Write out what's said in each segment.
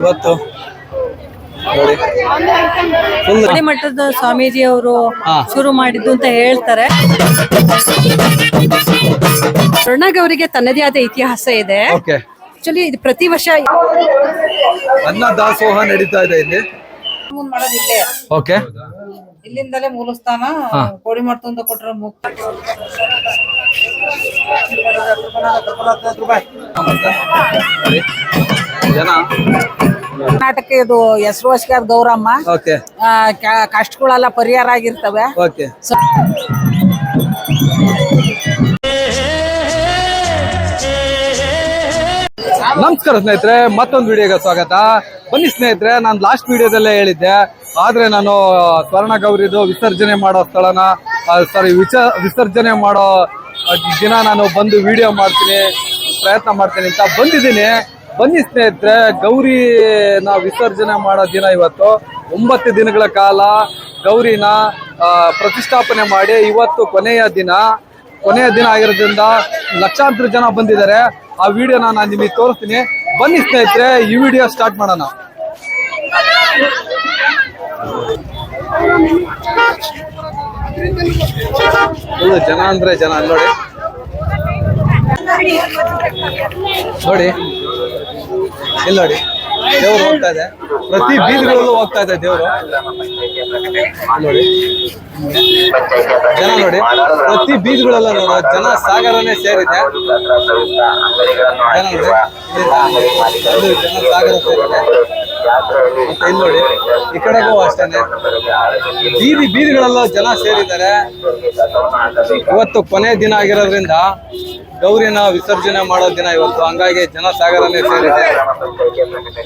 ಇವತ್ತು ನೋಡಿ. ಮಠದ ಸ್ವಾಮೀಜಿ ಅವರು ಶುರು ಮಾಡಿದ್ದು ಅಂತ ಹೇಳ್ತಾರೆ. ಸ್ವರ್ಣಗೌರಿಗೆ ತನ್ನದೇ ಆದ ಇತಿಹಾಸ ಇದೆ. ಆಕ್ಚುಲಿ ಇದು ಪ್ರತಿ ವರ್ಷ ಅನ್ನ ದಾಸೋಹ ನಡೀತಾ ಇದೆ ಇಲ್ಲೇ. ಓಕೆ. ಇಲ್ಲಿಂದಲೇ ಮೂಲಸ್ಥಾನ ಕೋಡಿ ಮಾಡ್ತಂದ ಕೊಟ್ರ ಮುಕ್ತ. ಜನ? ಕರ್ನಾಟಕ ಇದು ಹೆಸರುವಾಸಿಗೆ ಗೌರಮ್ಮ. ಕಷ್ಟಗಳೆಲ್ಲ ಪರಿಹಾರ ಆಗಿರ್ತವೆ. ನಮಸ್ಕಾರ ಸ್ನೇಹಿತರೆ, ಮತ್ತೊಂದು ವಿಡಿಯೋಗೆ ಸ್ವಾಗತ. ಬನ್ನಿ ಸ್ನೇಹಿತರೆ, ನಾನು ಲಾಸ್ಟ್ ವಿಡಿಯೋದಲ್ಲೇ ಹೇಳಿದ್ದೆ. ಆದ್ರೆ ನಾನು, ಸ್ವರ್ಣ ಗೌರಿದು ವಿಸರ್ಜನೆ ಮಾಡೋ ಸ್ಥಳನ ಸಾರಿ ವಿಚ, ವಿಸರ್ಜನೆ ಮಾಡೋ ದಿನ ನಾನು ಬಂದು ವಿಡಿಯೋ ಮಾಡ್ತೀನಿ, ಪ್ರಯತ್ನ ಮಾಡ್ತೀನಿ ಅಂತ ಬಂದಿದ್ದೀನಿ. ಬನ್ನಿ ಸ್ನೇಹಿತರೆ, ಗೌರಿನ ವಿಸರ್ಜನೆ ಮಾಡೋ ದಿನ ಇವತ್ತು. ಒಂಬತ್ತು ದಿನಗಳ ಕಾಲ ಗೌರಿನ ಪ್ರತಿಷ್ಠಾಪನೆ ಮಾಡಿ ಇವತ್ತು ಕೊನೆಯ ದಿನ. ಕೊನೆಯ ದಿನ ಆಗಿರೋದ್ರಿಂದ ಲಕ್ಷಾಂತರ ಜನ ಬಂದಿದ್ದಾರೆ. ಆ ವಿಡಿಯೋನ ನಾನು ನಿಮಗೆ ತೋರಿಸ್ತೀನಿ. ಬನ್ನಿ ಸ್ನೇಹಿತರೆ, ಈ ವಿಡಿಯೋ ಸ್ಟಾರ್ಟ್ ಮಾಡೋಣ. ಜನ ಅಂದ್ರೆ ಜನ, ನೋಡಿ. ನೋಡಿ. ಇಲ್ಲ ನೋಡಿ. ದೇವ್ರು ಹೋಗ್ತಾ ಇದೆ. ಪ್ರತಿ ಬೀದಿಗಳಲ್ಲೂ ಹೋಗ್ತಾ ಇದೆ ದೇವರು. ನೋಡಿ ಜನ ನೋಡಿ, ಪ್ರತಿ ಬೀದಿಗಳೆಲ್ಲ ಜನ ಸಾಗರನೇ ಸೇರಿದೆ. ಜನ ಸಾಗರ ಸೇರಿದೆ. ಇಲ್ಲಿ ನೋಡಿ, ಈ ಕಡೆಗೂ ಅಷ್ಟೇನೆ. ಬೀದಿ ಬೀದಿಗಳೆಲ್ಲ ಜನ ಸೇರಿದ್ದಾರೆ. ಇವತ್ತು ಕೊನೆ ದಿನ ಆಗಿರೋದ್ರಿಂದ ಗೌರಿನ ವಿಸರ್ಜನೆ ಮಾಡೋ ದಿನ ಇವತ್ತು. ಹಂಗಾಗಿ ಜನ ಸಾಗರನೇ ಸೇರಿದೆ.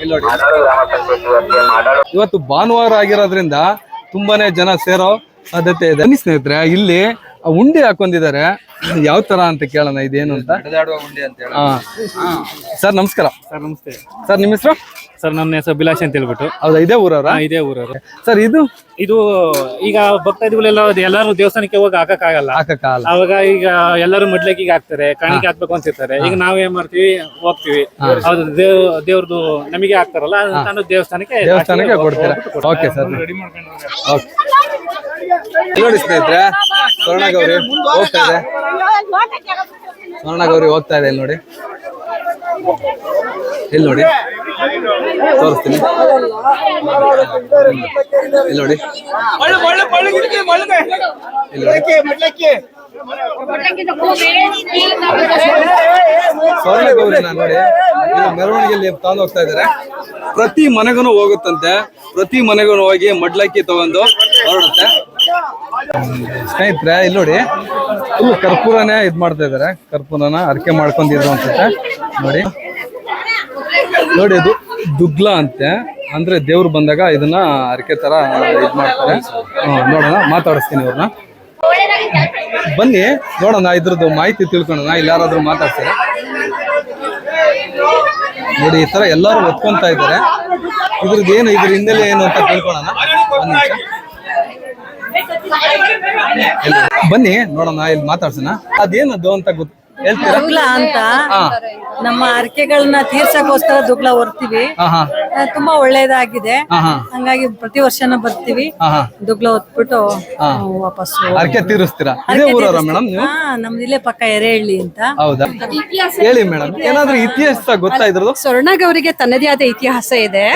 ನೋಡಿ ಇವತ್ತು ಭಾನುವಾರ ಆಗಿರೋದ್ರಿಂದ ತುಂಬಾನೇ ಜನ ಸೇರೋ ಸಾಧ್ಯತೆ ಇದೆ. ಸ್ನೇಹಿತರೆ ಇಲ್ಲಿ ಆ ಉಂಡೆ ಹಾಕೊಂಡಿದ್ದಾರೆ. ಯಾವ ತರ ಅಂತ ಕೇಳೋಣ ಇದೇನು ಅಂತ? ಹಾ ಸರ್ ನಮಸ್ಕಾರ. ಸರ್ ನಮಸ್ತೆ. ಸರ್ ನಿಮ್ಮ ಹೆಸರು? ಸರ್ ನನ್ನ ಹೆಸರು ಅಭಿಲಾಷ್ ಅಂತ ಹೇಳ್ಬಿಟ್ಟು. ಹೌದಾ ಇದೇ ಊರವ್ರ? ಇದೇ ಊರವ್ರ. ಸರ್ ಇದು? ಇದು ಈಗ ಭಕ್ತಾದಿಗಳೆಲ್ಲ ಎಲ್ಲರೂ ದೇವಸ್ಥಾನಕ್ಕೆ ಹೋಗಿ ಹಾಕಕ್ಕಾಗಲ್ಲ. ಹಾಕಕ್ಕಾಗಲ್ಲ. ಅವಾಗ ಈಗ ಎಲ್ಲರೂ ಮಡ್ಲಕ್ಕಿಗೆ ಹಾಕ್ತಾರೆ ಕಾಣಿಕೆ ಹಾಕ್ಬೇಕು ಅಂತಿರ್ತಾರೆ ಈಗ ನಾವ್ ಏನ್ ಮಾಡ್ತೀವಿ ಹೋಗ್ತೀವಿ. ದೇವ್ ದೇವ್ರದ್ದು ನಮಗೆ ಹಾಕ್ತಾರಲ್ಲ ನಾನು ದೇವಸ್ಥಾನಕ್ಕೆ ದೇವಸ್ಥಾನಕ್ಕೆ ಕೊಡ್ತೀರಾ? Okay sir. ಓಕೆ. ನೋಡಿ ಸ್ನೇಹಿತರೆ, ಸ್ವರ್ಣ ಗೌರಿ ಹೋಗ್ತಾ ಇದೆ. ಸ್ವರ್ಣ ಗೌರಿ ಹೋಗ್ತಾ ಇದೆ ಇಲ್ಲಿ ನೋಡಿ. ಇಲ್ಲಿ ನೋಡಿ. ತೋರಿಸ್ತೀನಿ. ಇಲ್ಲಿ ನೋಡಿ. ಇಲ್ಲಿ ನೋಡಿ. ಮೆರವಣಿಗೆಯಲ್ಲಿ ತಗೊಂಡು ಹೋಗ್ತಾ ಇದ್ದಾರೆ. ಪ್ರತಿ ಮನೆಗೂ ಹೋಗುತ್ತಂತೆ. ಪ್ರತಿ ಮನೆಗೂ ಹೋಗಿ ಮಡ್ಲಕ್ಕಿ ತಗೊಂಡು ಹೊರಡುತ್ತೆ. ಸ್ನೇಹಿತರೆ, ಇಲ್ಲಿ ನೋಡಿ ಫುಲ್ ಕರ್ಪೂರನೇ ಇದ್ ಮಾಡ್ತಾ ಇದಾರೆ. ಕರ್ಪೂರನ ಅರ್ಕೆ ಮಾಡ್ಕೊಂಡಿದ್ರು ಅನ್ಸುತ್ತೆ. ನೋಡಿ. ನೋಡಿ, ಇದು ದುಗ್ಲ ಅಂತೆ. ಅಂದ್ರೆ ದೇವ್ರು ಬಂದಾಗ ಇದನ್ನ ಅರಕೆ ತರ ಇದ್ ಮಾಡ್ತಾರೆ. ನೋಡೋಣ, ಮಾತಾಡಿಸ್ತೀನಿ ಅವ್ರನ್ನ ಬನ್ನಿ, ನೋಡೋಣ, ಇದ್ರದ್ದು ಮಾಹಿತಿ ತಿಳ್ಕೊಳೋಣ ಇಲ್ಲಿ ಯಾರಾದ್ರೂ ಮಾತಾಡ್ತಾರೆ. ನೋಡಿ, ಈ ತರ ಎಲ್ಲಾರು ಒತ್ಕೊಂತ ಇದ್ದಾರೆ. ಇದ್ರದ್ದು ಏನು, ಇದ್ರ ಹಿನ್ನೆಲೆ ಏನು ಅಂತ ಇಲ್ಲಿ ಬನ್ನಿ ನೋಡೋಣ ಇಲ್ಲಿ ಮಾತಾಡ್ಸೋಣ. ಅದೇನದು ಅಂತ ಗೊತ್ತು ದುಗ್ಲ ಅಂತ. ನಮ್ಮ ಅರ್ಕೆಗಳನ್ನ ತೀರ್ಸಕ್ಕೋಸ್ಕರ ದುಗ್ಲ ಹೊರ್ತೀವಿ. ತುಂಬಾ ಒಳ್ಳೇದಾಗಿದೆ. ಹಂಗಾಗಿ ಪ್ರತಿ ವರ್ಷನ ಬರ್ತೀವಿ. ದುಗ್ಲ ಹೊತ್ಬಿಟ್ಟು ವಾಪಸ್ ಅರ್ಕೆ ತೀರಿಸ್ತೀರಾ? ಇದೇ ಊರವ್ರ ಮೇಡಮ್ ನೀವು? ನಮ್ದು ಇಲ್ಲೇ ಪಕ್ಕ ಎರೆಹಳ್ಳಿ ಅಂತ. ಹೌದಾ? ಹೇಳಿ ಮೇಡಮ್. ಏನಾದ್ರೂ ಇತಿಹಾಸ ಗೊತ್ತಾ ಇದ್ರದ್ದು? ಸ್ವರ್ಣಗೌರಿಗೆ ತನ್ನದೇ ಆದ ಇತಿಹಾಸ ಇದೆ.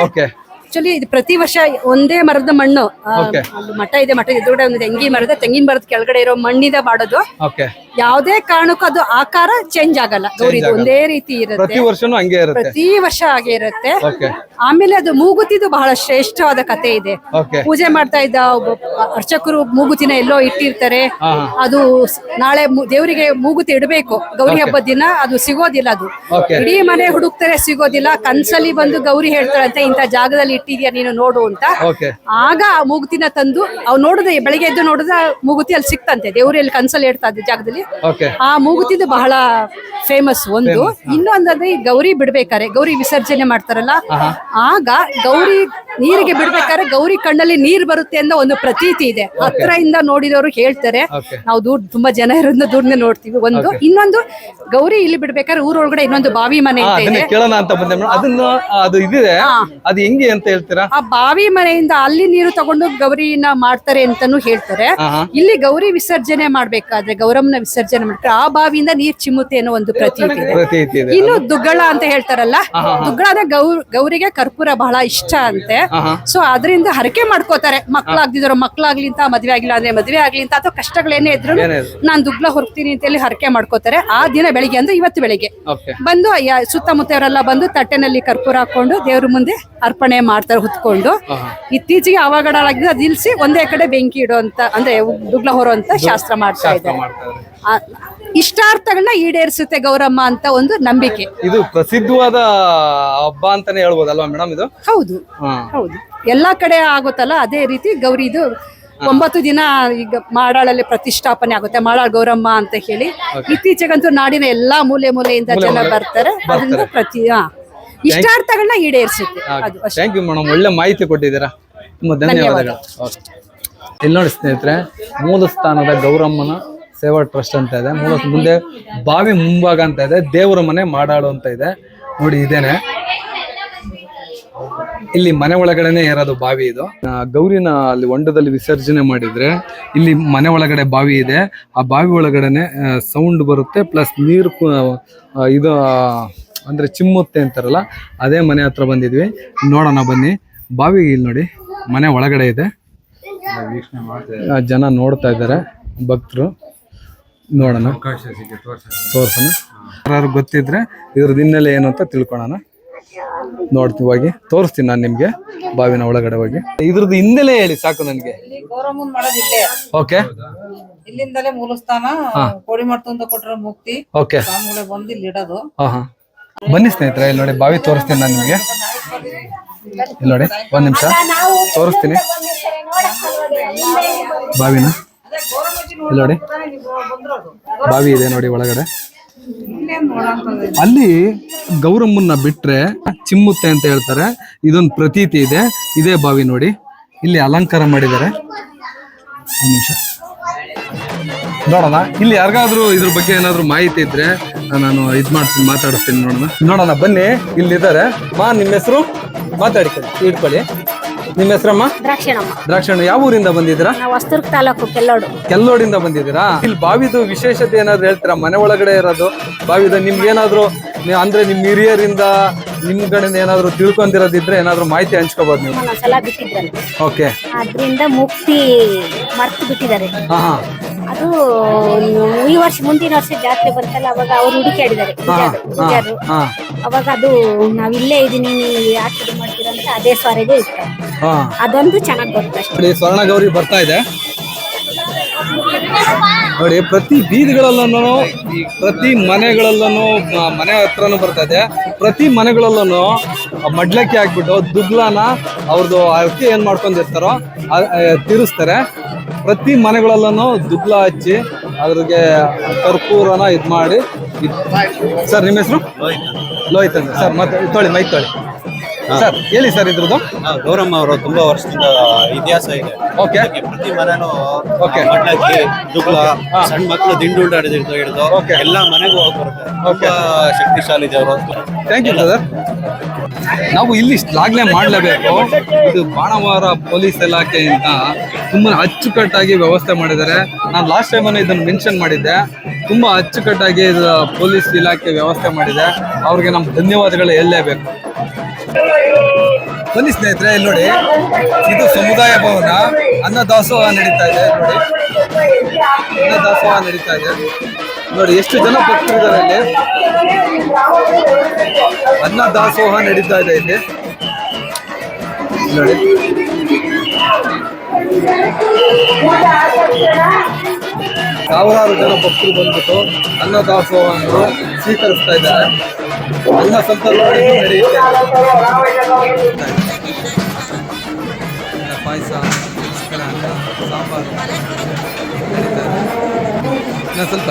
ಆಕ್ಚುಲಿ ಇದು ಪ್ರತಿ ವರ್ಷ ಒಂದೇ ಮರದ ಮಣ್ಣು. ಆ, Okay. ಅಲ್ಲಿ ಮಠ ಇದೆ ಮಠ ಎದುರುಗಡೆ ಒಂದು ತೆಂಗಿನ ಮರದ ತೆಂಗಿನ ಮರದ ಕೆಳಗಡೆ ಇರೋ ಮಣ್ಣಿಂದ ಮಾಡೋದು ಓಕೆ ಯಾವುದೇ ಕಾರಣಕ್ಕೂ ಅದು ಆಕಾರ ಚೇಂಜ್ ಆಗಲ್ಲ. ಒಂದೇ ರೀತಿ ಇರುತ್ತೆ. ಪ್ರತಿ ವರ್ಷನೂ ಹಂಗೆ ಇರುತ್ತೆ. ಪ್ರತಿ ವರ್ಷ ಹಾಗೆ ಇರುತ್ತೆ. ಓಕೆ ಆಮೇಲೆ ಅದು ಮೂಗುತಿದು ಬಹಳ ಶ್ರೇಷ್ಠವಾದ ಕತೆ ಇದೆ. ಓಕೆ ಪೂಜೆ ಮಾಡ್ತಾ ಇದ್ದ ಒಬ್ಬ ಅರ್ಚಕರು ಮೂಗುತಿನ ಎಲ್ಲೋ ಇಟ್ಟಿರ್ತಾರೆ. ಹಾ. ಅದು ಸ್- ನಾಳೆ ಮು- ದೇವರಿಗೆ ಮೂಗುತಿ ಇಡಬೇಕು. ಗೌರಿ ಹಬ್ಬದ ದಿನ ಅದು ಸಿಗೋದಿಲ್ಲ ಅದು. ಇಡೀ ಮನೆ ಹುಡುಕ್ತಾರೆ ಸಿಗೋದಿಲ್ಲ. ಕನ್ಸಲ್ಲಿ ಬಂದು ಗೌರಿ ಹೇಳ್ತಾಳಂತೆ ಇಂಥ ಜಾಗದಲ್ಲಿ ಇಟ್ಟಿದ್ಯಾ ನೀನು ನೋಡು ಅಂತ. ಓಕೆ ಆಗ ಆ ಮೂಗುತಿನ ತಂದು ಅವ್ ನೋಡಿದ್ರೆ ಬೆಳಿಗ್ಗೆ ಎದ್ದು ನೋಡಿದ್ರೆ ಆ ಮೂಗುತಿ ಅಲ್ಲಿ ಸಿಕ್ತಂತೆ ದೇವರಲ್ಲಿ ಕನ್ಸಲ್ ಕನ್ಸಲ್ಲಿ ಹೇಳ್ತಾ ಇದ್ದ ಜಾಗದಲ್ಲಿ. ಓಕೆ ಆ ಮೂಗುತಿದು ಬಹಳ ಫೇಮಸ್ ಒಂದು. ಇನ್ನೊಂದಂದ್ರೆ ಈ ಗೌರಿ ಬಿಡ್ಬೇಕಾರೆ ಗೌರಿ ವಿಸರ್ಜನೆ ಮಾಡ್ತಾರಲ್ಲ ಆಗ ಗೌರಿ ನೀರಿಗೆ ಬಿಡ್ಬೇಕಾದ್ರೆ ಗೌರಿ ಕಣ್ಣಲ್ಲಿ ನೀರ್ ಬರುತ್ತೆ ಅಂತ ಒಂದು ಪ್ರತೀತಿ ಇದೆ. ಹತ್ರದಿಂದ ನೋಡಿದವರು ಹೇಳ್ತಾರೆ ನಾವು ದೂರ ತುಂಬಾ ಜನ ಇರೋದ್ರಿಂದ ದೂರನೇ ನೋಡ್ತೀವಿ. ಒಂದು ಇನ್ನೊಂದು ಗೌರಿ ಇಲ್ಲಿ ಬಿಡ್ಬೇಕಾದ್ರೆ ಊರೊಳಗಡೆ ಇನ್ನೊಂದು ಬಾವಿ ಮನೆ ಅಂತ ಅದನ್ನ ಇದೆ ಕೇಳೋಣ ಅಂತ ಬಂದೆ ಮೇಡಮ್ ಅದನ್ನ ಅದು ಇದಿದೆ ಅದು ಹೆಂಗೆ ಅಂತ ಹೇಳ್ತೀರಾ? ಆ ಬಾವಿ ಮನೆಯಿಂದ ಅಲ್ಲಿ ನೀರು ತಗೊಂಡು ಗೌರಿನ ಮಾಡ್ತಾರೆ ಅಂತಾನು ಹೇಳ್ತಾರೆ. ಇಲ್ಲಿ ಗೌರಿ ವಿಸರ್ಜನೆ ಮಾಡ್ಬೇಕಾದ್ರೆ ಗೌರಮ್ಮನ ವಿಸರ್ಜನೆ ಮಾಡ್ತಾರೆ ಆ ಬಾವಿಯಿಂದ ನೀರ್ ಚಿಮ್ಮುತ್ತೆ ಅನ್ನೋ ಒಂದು ಪ್ರತೀತಿ ಇದೆ. ಪ್ರತೀತಿ ಇದೆ. ಇನ್ನು ದುಗ್ಗಳ ಅಂತ ಹೇಳ್ತಾರಲ್ಲ ದುಗ್ಗಳ ಅಂದ್ರೆ ಗೌ- ಗೌರಿಗೆ ಕರ್ಪೂರ ಬಹಳ ಇಷ್ಟ ಅಂತೆ. ಸೊ ಅದರಿಂದ ಹರಕೆ ಮಾಡ್ಕೋತಾರೆ. ಮಕ್ಕಳಾಗ್ದಿದ್ರು ಮಕ್ಕಳಾಗ್ಲಿ ಅಂತ ಮದ್ವೆ ಆಗಿಲ್ಲ ಅಂದ್ರೆ ಮದ್ವೆ ಆಗ್ಲಿ ಅಂತ ಅಥವಾ ಕಷ್ಟಗಳೇನೇ ಇದ್ರು. ನಾನ್ ದುಗ್ಲ ಹೊರಗ್ತೀನಿ ಅಂತ ಹೇಳಿ ಹರಕೆ ಮಾಡ್ಕೋತಾರೆ. ಆ ದಿನ ಬೆಳಿಗ್ಗೆ ಅಂದ್ರೆ ಇವತ್ತು ಬೆಳಿಗ್ಗೆ. ಬಂದು ಅಯ್ಯ ಸುತ್ತಮುತ್ತವರೆಲ್ಲ ಬಂದು ತಟ್ಟೆನಲ್ಲಿ ಕರ್ಪೂರ ಹಾಕೊಂಡು ದೇವ್ರ ಮುಂದೆ ಅರ್ಪಣೆ ಮಾಡ್ತಾರೆ ಹೊತ್ಕೊಂಡು ಇತ್ತೀಚೆಗೆ ಅವಘಡಗಳಾಗಿದೆ ಅದು ನಿಲ್ಸಿ ಒಂದೇ ಕಡೆ ಬೆಂಕಿ ಇಡುವಂತ ಅಂದ್ರೆ ದುಗ್ಲ ಹೊರುವಂತ ಶಾಸ್ತ್ರ ಮಾಡ್ತಾ ಇದ್ದಾರೆ. ಇಷ್ಟಾರ್ಥಗಳನ್ನ ಈಡೇರಿಸುತ್ತೆ ಗೌರಮ್ಮ ಅಂತ ಒಂದು ನಂಬಿಕೆ. ಇದು ಪ್ರಸಿದ್ಧವಾದ ಹಬ್ಬ ಅಂತಾನೆ ಹೇಳ್ಬೋದಲ್ವಾ ಮೇಡಮ್ ಇದು? ಹೌದು ಹೌದು. ಎಲ್ಲಾ ಕಡೆ ಆಗುತ್ತಲ್ಲ ಅದೇ ರೀತಿ ಗೌರಿದು ಒಂಬತ್ತು ದಿನ ಈಗ ಮಾಡಾಳಲ್ಲಿ ಪ್ರತಿಷ್ಠಾಪನೆ ಆಗುತ್ತೆ ಮಾಡಾಳ್ ಗೌರಮ್ಮ ಅಂತ ಹೇಳಿ. ಇತ್ತೀಚೆಗಂತೂ ನಾಡಿನ ಎಲ್ಲಾ ಮೂಲೆ ಮೂಲೆಯಿಂದ ಜನ ಬರ್ತಾರೆ ಅದರಿಂದ ಪ್ರತಿ ಹಾ. ಇಷ್ಟಾರ್ಥಗಳನ್ನ ಈಡೇರಿಸುತ್ತೆ. ಅದು ಅಷ್ಟೇ. ಥ್ಯಾಂಕ್ ಯು ಮೇಡಮ್ ಒಳ್ಳೆ ಮಾಹಿತಿ ಕೊಟ್ಟಿದ್ದೀರಾ. ತುಂಬಾ ಧನ್ಯವಾದಗಳು. ಇಲ್ಲಿ ನೋಡಿ ಸ್ನೇಹಿತರೆ ಮೂಲ ಸ್ಥಾನದ ಗೌರಮ್ಮನ ಸೇವಾ ಟ್ರಸ್ಟ್ ಅಂತ ಇದೆ. ಮೂಲ ಮುಂದೆ ಬಾವಿ ಮುಂಭಾಗ ಅಂತ ಇದೆ. ದೇವರ ಮನೆ ಮಾಡಾಡು ಅಂತ ಇದೆ. ನೋಡಿ ಇದೇನೆ. ಇಲ್ಲಿ ಮನೆ ಒಳಗಡೆನೆ ಇರೋದು ಬಾವಿ ಇದು. ಗೌರಿನ ಅಲ್ಲಿ ಹೊಂಡದಲ್ಲಿ ವಿಸರ್ಜನೆ ಮಾಡಿದ್ರೆ ಇಲ್ಲಿ ಮನೆ ಒಳಗಡೆ ಬಾವಿ ಇದೆ. ಆ ಬಾವಿ ಒಳಗಡೆನೆ ಸೌಂಡ್ ಬರುತ್ತೆ. ಪ್ಲಸ್ ನೀರು ಇದು ಅಂದ್ರೆ ಚಿಮ್ಮುತ್ತೆ ಅಂತಾರಲ್ಲ ಅದೇ ಮನೆ ಹತ್ರ ಬಂದಿದ್ವಿ. ನೋಡೋಣ ಬನ್ನಿ. ಬಾವಿ ಇಲ್ಲಿ ನೋಡಿ ಮನೆ ಒಳಗಡೆ ಇದೆ. ಜನ ನೋಡ್ತಾ ಇದ್ದಾರೆ ಭಕ್ತರು. ನೋಡೋಣ. ತೋರ್ಸೋಣ. ಯಾರು ಗೊತ್ತಿದ್ರೆ ಇದ್ರದ್ದು ಹಿನ್ನೆಲೆ ಏನು ಅಂತ ತಿಳ್ಕೊಳೋಣ. ನೋಡ್ತೀವಿ ಹೋಗಿ. ತೋರಿಸ್ತೀನಿ ನಾನು ನಿಮ್ಗೆ ಬಾವಿನ ಒಳಗಡೆ ಹೋಗಿ. ಇದ್ರದ್ದು ಹಿನ್ನೆಲೆ ಹೇಳಿ ಸಾಕು ನನಗೆ. ಓಕೆ. ಇಲ್ಲಿಂದಲೇ ಮೂಲಸ್ಥಾನ ಕೋಡಿ ಮಾಡ್ತಂತ ಕೊಟ್ಟರೆ ಮುಕ್ತಿ ಓಕೆ. ಬಂದು ಇಲ್ಲಿ ಇಡೋದು. ಬನ್ನಿ ಸ್ನೇಹಿತರೆ, ಇಲ್ಲಿ ನೋಡಿ ಬಾವಿ ತೋರಿಸ್ತೀನಿ ನಾನು ನಿಮಗೆ. ಇಲ್ಲಿ ನೋಡಿ, ಒಂದ್ ನಿಮಿಷ. ತೋರಿಸ್ತೀನಿ. ಬಾವಿನ. ಇಲ್ಲಿ ನೋಡಿ, ಬಾವಿ ಇದೆ ನೋಡಿ ಒಳಗಡೆ. ಅಲ್ಲಿ ಗೌರಮ್ಮನ್ನ ಬಿಟ್ರೆ ಚಿಮ್ಮುತ್ತೆ ಅಂತ ಹೇಳ್ತಾರೆ. ಇದೊಂದು ಪ್ರತೀತಿ ಇದೆ. ಇದೇ ಬಾವಿ ನೋಡಿ. ಇಲ್ಲಿ ಅಲಂಕಾರ ಮಾಡಿದ್ದಾರೆ. ನಿಮಿಷ. ನೋಡೋಣ, ಇಲ್ಲಿ ಯಾರಿಗಾದ್ರೂ ಇದ್ರ ಬಗ್ಗೆ ಏನಾದ್ರು ಮಾಹಿತಿ ಇದ್ರೆ ನಾನು ಇದ್ ಮಾಡ್ತೀನಿ ಮಾತಾಡಿಸ್ತೀನಿ ನೋಡೋಣ. ನೋಡೋಣ ಬನ್ನಿ ಇಲ್ಲಿದ್ದಾರೆ. ಮಾ ನಿಮ್ಮ ಹೆಸರು? ಮಾತಾಡಿಕೊಳ್ಳಿ ಇಟ್ಕೊಳ್ಳಿ. ನಿಮ್ಮ ಹೆಸರಮ್ಮ? ದ್ರಾಕ್ಷಣಮ್ಮ ದ್ರಾಕ್ಷಣ ಯಾವ ಊರಿಂದ ಬಂದಿದ್ದೀರಾ? ನಾವು ತಾಲೂಕು ಕೆಲ್ಲೋಡು. ಕೆಲ್ಲೋಡಿಂದ ಬಂದಿದ್ದೀರಾ? ಇಲ್ಲಿ ಬಾವಿದು ವಿಶೇಷತೆ ಏನಾದ್ರು ಹೇಳ್ತೀರಾ? ಮನೆ ಒಳಗಡೆ ಇರೋದು ಬಾವಿದು ನಿಮ್ಗೆ ಏನಾದ್ರು ನೀವ್- ಅಂದ್ರೆ ನಿಮ್ ಹಿರಿಯರಿಂದ ನಿಮ್ ಕಡೆಯಿಂದ ಏನಾದ್ರು ತಿಳ್ಕೊಂಡಿರೋದಿದ್ರೆ ಏನಾದ್ರು ಮಾಹಿತಿ ಹಂಚ್ಕೋಬಹುದು ನೀವು. ಒಂದೊಂದ್ಸಲ ಬಿಟ್ಟಿದ್ರಲ್ಲಿ. ಓಕೆ. ಅದ್ರಿಂದ ಮುಕ್ತಿ ಮರ್ತು ಬಿಟ್ಟಿದ್ದಾರೆ. ಹಾ ಹಾ ಅದು ಈ ವರ್ಷ ಮುಂದಿನ ವರ್ಷ ಜಾತ್ರೆ ಬಂತಲ್ಲ ಅವಾಗ ಅವ್ರು ಹುಡುಕಾಡಿದ್ದಾರೆ ಪೂಜಾರು ಹಾ ಅವಾಗ ಅದು ನಾವ್ ಇಲ್ಲೇ ಇದೀನಿ ನೀವು ಯಾಕೆ ಇದು ಮಾಡ್ತೀರಾ ಅಂತ ಅದೇ ಸ್ವರೆಗೆ ಇತ್ತು. ಹಾ. ಅದೊಂದು ಚೆನ್ನಾಗಿ ಅಷ್ಟೇ. ನೋಡಿ ಸ್ವರ್ಣ ಗೌರಿ ಬರ್ತಾ ಇದೆ. ನೋಡಿ ಪ್ರತಿ ಬೀದಿಗಳಲ್ಲೂ ಪ್ರತಿ ಮನೆಗಳಲ್ಲೂ ಮನೆ ಹತ್ರನೂ ಬರ್ತಾ ಇದೆ. ಪ್ರತಿ ಮನೆಗಳಲ್ಲೂ ಮಡ್ಲಕ್ಕಿ ಹಾಕ್ಬಿಟ್ಟು ದುಗ್ಲಾನ ಅವ್ರದ್ದು ಅಕ್ಕಿ ಏನ್ ಮಾಡ್ಕೊಂಡಿರ್ತಾರೋ ತೀರಿಸ್ತಾರೆ. ಪ್ರತಿ ಮನೆಗಳಲ್ಲೂ ದುಗ್ಲ ಹಚ್ಚಿ ಅದ್ರಿಗೆ ಕರ್ಪೂರನ ಇದ್ ಮಾಡಿ ಸರ್ ನಿಮ್ಮ ಹೆಸರು? ಲೋಹಿತ್ ಅಂತ. ಸರ್ ಮತ್ತೆ ತೊಳಿ ಮೈ ತೊಳಿ. ಸರ್ ಹೇಳಿ ಸರ್ ಇದ್ರದ್ದು? ಗೌರಮ್ಮ ಅವರು ತುಂಬಾ ವರ್ಷದಿಂದ ಇತಿಹಾಸ ಇದೆ. ಓಕೆ. ಪ್ರತಿ ಮನೆನೂ ಓಕೆ. ಮಟ್ಲಕ್ಕಿ ದುಗ್ಲ ಸಣ್ಣ ಮಕ್ಕಳು ದಿಂಡುಂಡಾಡಿದ್ದು ಹಿಡಿದು ಎಲ್ಲ ಎಲ್ಲಾ ಮನೆಗೂ ಹೋಗ್ಬರುತ್ತೆ. ತುಂಬಾ ಶಕ್ತಿಶಾಲಿ ದೇವರು ಥ್ಯಾಂಕ್ ಯು ಬ್ರದರ್ ನಾವು ಇಲ್ಲಿ ಶ್ಲಾಘನೆ ಮಾಡಲೇಬೇಕು. ಇದು ಬಾಣವಾರ ಪೊಲೀಸ್ ಇಲಾಖೆಯಿಂದ ತುಂಬ ಅಚ್ಚುಕಟ್ಟಾಗಿ ವ್ಯವಸ್ಥೆ ಮಾಡಿದ್ದಾರೆ. ನಾನು ಲಾಸ್ಟ್ ಟೈಮನ್ನು ಇದನ್ನು ಮೆನ್ಷನ್ ಮಾಡಿದ್ದೆ. ತುಂಬ ಅಚ್ಚುಕಟ್ಟಾಗಿ ಇದು ಪೊಲೀಸ್ ಇಲಾಖೆ ವ್ಯವಸ್ಥೆ ಮಾಡಿದೆ. ಅವ್ರಿಗೆ ನಮ್ಮ ಧನ್ಯವಾದಗಳು ಹೇಳಲೇಬೇಕು. ಬನ್ನಿ ಸ್ನೇಹಿತರೆ, ಇಲ್ಲಿ ನೋಡಿ, ಇದು ಸಮುದಾಯ ಭವನ. ಅನ್ನದಾಸೋಹ ನಡೀತಾ ಇದೆ ನೋಡಿ. ಅನ್ನದಾಸೋಹ ನಡೀತಾ ಇದೆ. ನೋಡಿ, ಎಷ್ಟು ಜನ ಭಕ್ತರಿದ್ದಾರೆ ಇಲ್ಲಿ? ಅನ್ನ ದಾಸೋಹ ನಡೀತಾ ಇದೆ ಇಲ್ಲಿ. ನೋಡಿ. ಸಾವಿರಾರು ಜನ ಭಕ್ತರು ಬಂದ್ಬಿಟ್ಟು ಅನ್ನ ದಾಸೋಹವನ್ನು ಸ್ವೀಕರಿಸ್ತಾ ಇದ್ದಾರೆ. ಅನ್ನ ಸಂತರ್ಪಣೆ ನಡೆಯುತ್ತೆ. ಪಾಯಸ ಸಾಂಬಾರು. ನಡೀತಾ ಸ್ವಲ್ಪ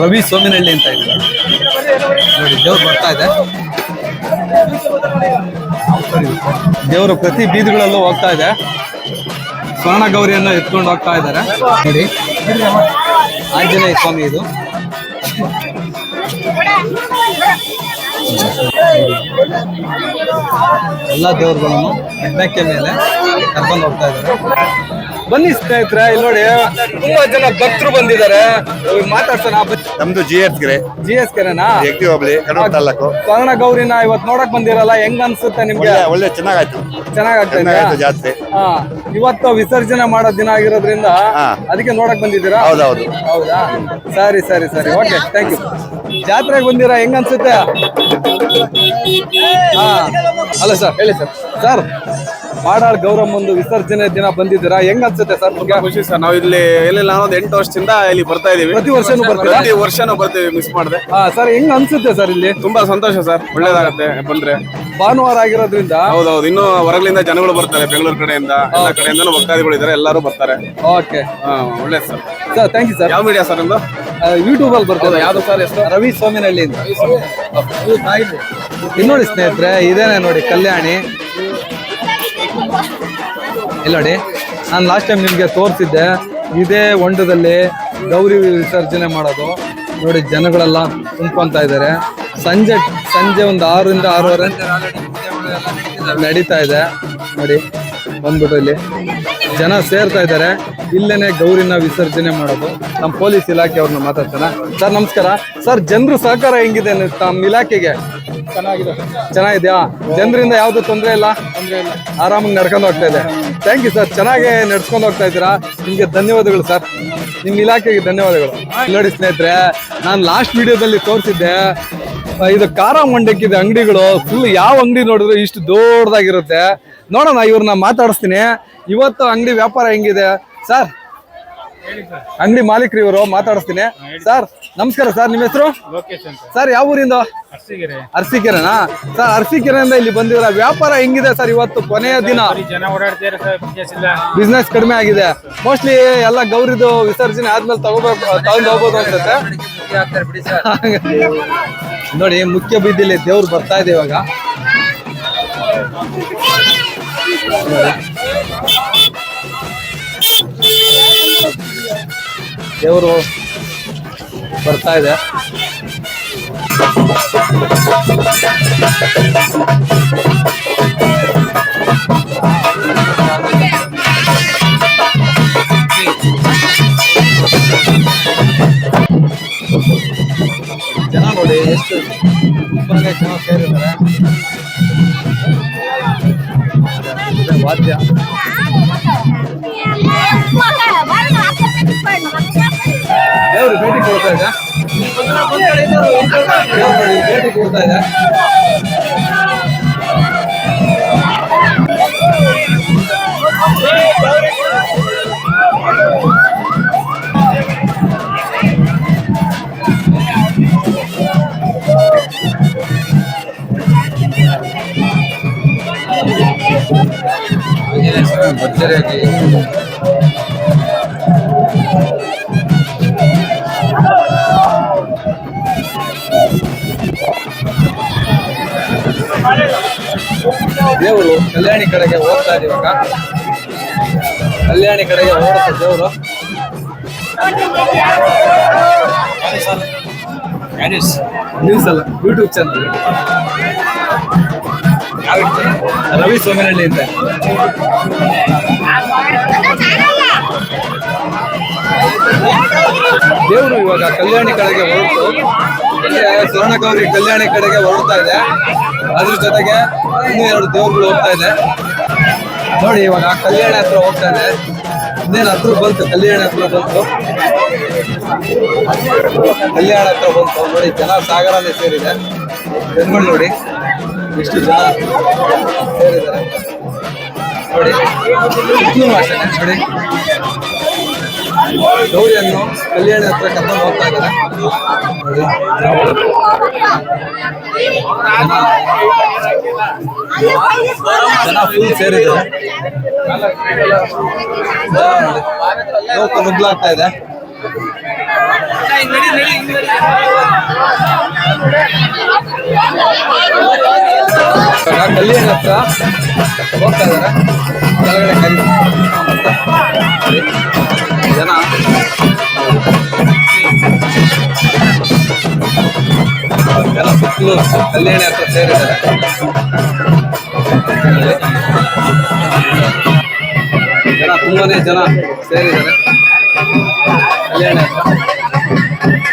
ರವಿ ಸೋಮಿನಹಳ್ಳಿ ಅಂತ ಇದೆ ನೋಡಿ, ದೇವ್ರು ಬರ್ತಾ ಇದೆ. ದೇವರು ಪ್ರತಿ ಬೀದಿಗಳಲ್ಲೂ ಹೋಗ್ತಾ ಇದೆ. ಸ್ವರ್ಣ ಗೌರಿಯನ್ನ ಎತ್ಕೊಂಡು ಹೋಗ್ತಾ ಇದ್ದಾರೆ. ನೋಡಿ, ಆಂಜನೇಯ ಸ್ವಾಮಿ ಇದು. ಎಲ್ಲ ದೇವರುಗಳನ್ನು ಹೆಣ್ಣಕ್ಕೆ ಮೇಲೆ ಕರ್ಕೊಂಡು ಹೋಗ್ತಾ ಇದ್ದಾರೆ. ಬನ್ನಿ ಸ್ನೇಹಿತರೆ ಇಲ್ಲಿ ನೋಡಿ ತುಂಬಾ ಜನ ಭಕ್ತರು ಬಂದಿದ್ದಾರೆ. ಮಾತಾಡ್ಸೋಣ. ನಮ್ದು ಜಿ ಎಸ್ ಗೆರೆ ಜಿ ಎಸ್ ತಾಲೂಕು. ಗೌರಿನ ಇವತ್ತು ನೋಡಕ್ ಬಂದಿರಲ್ಲ ಹೆಂಗ್ ಅನ್ಸುತ್ತೆ ನಿಮ್ಗೆ? ಒಳ್ಳೆ ಚೆನ್ನಾಗಾಯ್ತು. ಚೆನ್ನಾಗಾಗ್ತಾ ಇದೆಯಾ? ಜಾತ್ರೆ. ಹಾ ಇವತ್ತು ವಿಸರ್ಜನೆ ಮಾಡೋ ದಿನ ಆಗಿರೋದ್ರಿಂದ. ಅದಕ್ಕೆ ನೋಡಕ್ ಬಂದಿದ್ದೀರಾ? ಹೌದೌದು. ಹೌದಾ? ಸರಿ ಸರಿ ಸರಿ. ಓಕೆ ಥ್ಯಾಂಕ್ ಯು ಜಾತ್ರೆಗೆ ಬಂದಿರಾ ಹೆಂಗ್ ಅನ್ಸುತ್ತೆ? ಹಾ. ಅಲ್ಲ ಸರ್ ಹೇಳಿ ಸರ್. ಸರ್ ಮಾಡಾಳ್ ಗೌರಮ್ ಒಂದು ವಿಸರ್ಜನೆ ದಿನ ಬಂದಿದ್ದೀರಾ? ಹೆಂಗ್ ಅನ್ಸುತ್ತೆ ಸರ್ ನಿಮ್ಗೆ? ಖುಷಿ ಸರ್. ನಾವು ಇಲ್ಲಿ ಎಲ್ಲಿ ಎಂಟು ವರ್ಷದಿಂದ ಇಲ್ಲಿ ಬರ್ತಾ ಇದೀವಿ. ಪ್ರತಿ ವರ್ಷನೂ ಬರ್ತೀವಿ ಪ್ರತಿ ವರ್ಷನೂ ಬರ್ತೀವಿ ಮಿಸ್ ಮಾಡಿದೆ. ಹಾ ಸರ್ ಹೆಂಗ್ ಅನ್ಸುತ್ತೆ ಸರ್ ಇಲ್ಲಿ? ತುಂಬಾ ಸಂತೋಷ ಸರ್. ಒಳ್ಳೇದಾಗತ್ತೆ ಬಂದ್ರೆ. ಭಾನುವಾರ ಆಗಿರೋದ್ರಿಂದ? ಹೌದೌದು. ಇನ್ನು ಹೊರಗಲಿಂದ ಜನಗಳು ಬರ್ತಾರೆ ಬೆಂಗಳೂರು ಕಡೆಯಿಂದ. ಎಲ್ಲ ಕಡೆಯಿಂದನೂ ಭಕ್ತಾದಿಗಳು ಇದ್ದಾರೆ ಎಲ್ಲರೂ ಬರ್ತಾರೆ. ಓಕೆ. ಹಾ, ಒಳ್ಳೇದು sir. Sir thank you sir ಯಾವ ಮೀಡಿಯಾ ಸರ್ ನಿಮ್ದು? ಯೂಟ್ಯೂಬ್ ಅಲ್ಲಿ ಬರ್ತದೆ? ಯಾವ್ದು ಸರ್ ಹೆಸರು? ರವಿ ಸ್ವಾಮಿನಹಳ್ಳಿಯಿಂದ ಅಂತ. ಇಲ್ಲಿ ನೋಡಿ ಸ್ನೇಹಿತರೆ ಇದೇನೆ ನೋಡಿ ಕಲ್ಯಾಣಿ. ಇಲ್ಲಿ ನಾನು ಲಾಸ್ಟ್ ಟೈಮ್ ನಿಮಗೆ ತೋರಿಸಿದ್ದೆ, ಇದೇ ಹೊಂಡದಲ್ಲಿ ಗೌರಿ ವಿಸರ್ಜನೆ ಮಾಡೋದು. ನೋಡಿ, ಜನಗಳೆಲ್ಲ ತುಂಬ್ಕೊತಾ ಇದ್ದಾರೆ ಸಂಜೆ ಸಂಜೆ ಒಂದು ಆರರಿಂದ ಆರೂವರೆ ನಡೀತಾ ಇದೆ. ನೋಡಿ, ಬಂದ್ಬಿಟ್ಟು ಇಲ್ಲಿ. ಜನ ಸೇರ್ತಾ ಇದ್ದಾರೆ ಇಲ್ಲೇನೆ ಗೌರಿನ ವಿಸರ್ಜನೆ ಮಾಡೋದು. ನಮ್ಮ ಪೊಲೀಸ್ ಇಲಾಖೆ ಅವ್ರನ್ನ ಮಾತಾಡ್ತಾನೆ. ಸರ್, ನಮಸ್ಕಾರ. ಸರ್, ಜನರು ಸಹಕಾರ ಹೆಂಗಿದೆ ತಮ್ಮ ಇಲಾಖೆಗೆ? ಚೆನ್ನಾಗಿದೆ. ಚೆನ್ನಾಗಿದ್ಯಾ? ಜನರಿಂದ ಯಾವ್ದು ತೊಂದರೆ ಇಲ್ಲ? ಆರಾಮಾಗಿ ನಡ್ಕೊಂಡು ಹೋಗ್ತಾ ಇದೆ. ಥ್ಯಾಂಕ್ ಯು ಸರ್ ಚೆನ್ನಾಗಿ ನಡ್ಸ್ಕೊಂಡು ಹೋಗ್ತಾ ಇದ್ದೀರಾ? ನಿಮಗೆ ಧನ್ಯವಾದಗಳು ಸರ್ ನಿಮ್ಮ ಇಲಾಖೆಗೆ ಧನ್ಯವಾದಗಳು. ಇಲ್ಲಿ ನೋಡಿ, ಸ್ನೇಹಿತರೆ, ನಾನು ಲಾಸ್ಟ್ ವಿಡಿಯೋದಲ್ಲಿ ತೋರಿಸಿದ್ದೆ ಇದು ಖಾರ ಮಂಡಕ್ಕಿದೆ ಅಂಗಡಿಗಳು ಫುಲ್ ಯಾವ ಅಂಗಡಿ ನೋಡಿದ್ರು ಇಷ್ಟು ದೊಡ್ಡದಾಗಿರುತ್ತೆ. ನೋಡೋಣ, ಇವ್ರನ್ನ ಮಾತಾಡಿಸ್ತೀನಿ. ಇವತ್ತು ಅಂಗಡಿ ವ್ಯಾಪಾರ ಹೆಂಗಿದೆ? ಸರ್ ಅಂಗಡಿ ಮಾಲೀಕರು ಇವರು ಮಾತಾಡಿಸ್ತೀನಿ ಸರ್ ನಮಸ್ಕಾರ ಸರ್ ನಿಮ್ಮ ಹೆಸರು? ಸರ್ ಯಾವ ಊರಿಂದ? ಅರ್ಸಿಕೆರೆನಾ? ಸರ್ ಅರ್ಸಿಕೆರೆಯಿಂದ ಇಲ್ಲಿ ಬಂದಿರ ವ್ಯಾಪಾರ ಹೆಂಗಿದೆ ಸರ್ ಇವತ್ತು ಕೊನೆಯ ದಿನ? ಬಿಸ್ನೆಸ್ ಕಡಿಮೆ ಆಗಿದೆ. ಮೋಸ್ಟ್ಲಿ ಎಲ್ಲ ಗೌರಿದು ವಿಸರ್ಜನೆ ಆದ್ಮೇಲೆ ತಗೋಬೇಕು ತಗೊಂಡ್ ಹೋಗ್ಬೋದು ಅನ್ಸುತ್ತೆ. ನೋಡಿ ಮುಖ್ಯ ಬೀದಿಲಿ ದೇವ್ರು ಬರ್ತಾ ಇದೆ ಇವಾಗ. ದೇವರು ಬರ್ತಾ ಇದೆ. ಜನ ನೋಡಿ ಎಷ್ಟು ತುಂಬಾನೇ ಜನ ಸೇರಿದ್ದಾರೆ. ವಾದ್ಯ. ದೇವರು ಭೇಟಿ ಕೊಡ್ತಾ ಇದ್ದ ಭೇಟಿ ಕೊಡ್ತಾ ಇದ್ದ ಆಂಜನೇಯ ಭರ್ಜರಿಯಾಗಿ. ದೇವರು ಕಲ್ಯಾಣಿ ಕಡೆಗೆ ಹೋಗ್ತಾ ಇದೆ ಇವಾಗ. ಕಲ್ಯಾಣಿ ಕಡೆಗೆ ಹೋಗುತ್ತೆ ದೇವರು. ನ್ಯೂಸ್ ಅಲ್ಲ ಯೂಟ್ಯೂಬ್ ಚಾನಲ್ ರವಿ ಸೋಮನಹಳ್ಳಿ ಅಂತ. ದೇವರು ಇವಾಗ ಕಲ್ಯಾಣಿ ಕಡೆಗೆ ಹೊರಟು. ಸ್ವರ್ಣಗೌರಿ ಕಲ್ಯಾಣಿ ಕಡೆಗೆ ಹೊರಡ್ತಾ ಇದೆ. ಅದ್ರ ಜೊತೆಗೆ ಇನ್ನೂ ಎರಡು ದೇವರುಗಳು ಹೋಗ್ತಾ ಇದೆ. ನೋಡಿ, ಇವಾಗ ಕಲ್ಯಾಣ ಹತ್ರ ಹೋಗ್ತಾ ಇದೆ. ಇನ್ನೇನು ಹತ್ರ ಬಂತು? ಕಲ್ಯಾಣ ಹತ್ರ ಬಂತು. ಕಲ್ಯಾಣ ಹತ್ರ ಬಂತು. ನೋಡಿ ಜನ ಸಾಗರನೇ ಸೇರಿದೆ. ಜನಗಳು ನೋಡಿ, ಎಷ್ಟು ಜನ ಸೇರಿದ್ದಾರೆ. ನೋಡಿ ಅಷ್ಟೇ, ನೋಡಿ. ಗೌರಿಯನ್ನು ಕಲ್ಯಾಣಿ ಹತ್ರ ಕರ್ಕೊಂಡು ಹೋಗ್ತಾ ಇದ್ದಾರೆ. ಜನ ಫುಲ್ ಸೇರಿದ್ದಾರೆ. ನುಗ್ಲಾಗ್ತಾ ಇದೆ. ಕಲ್ಯಾಣ ಹತ್ರ ಹೋಗ್ತಾ ಜನ ಎಲ್ಲ ಸುತ್ತಲೂ ಕಲ್ಯಾಣಿ ಹತ್ರ ಸೇರಿದ್ದಾರೆ ಜನ ತುಂಬಾನೇ ಜನ ಸೇರಿದ್ದಾರೆ.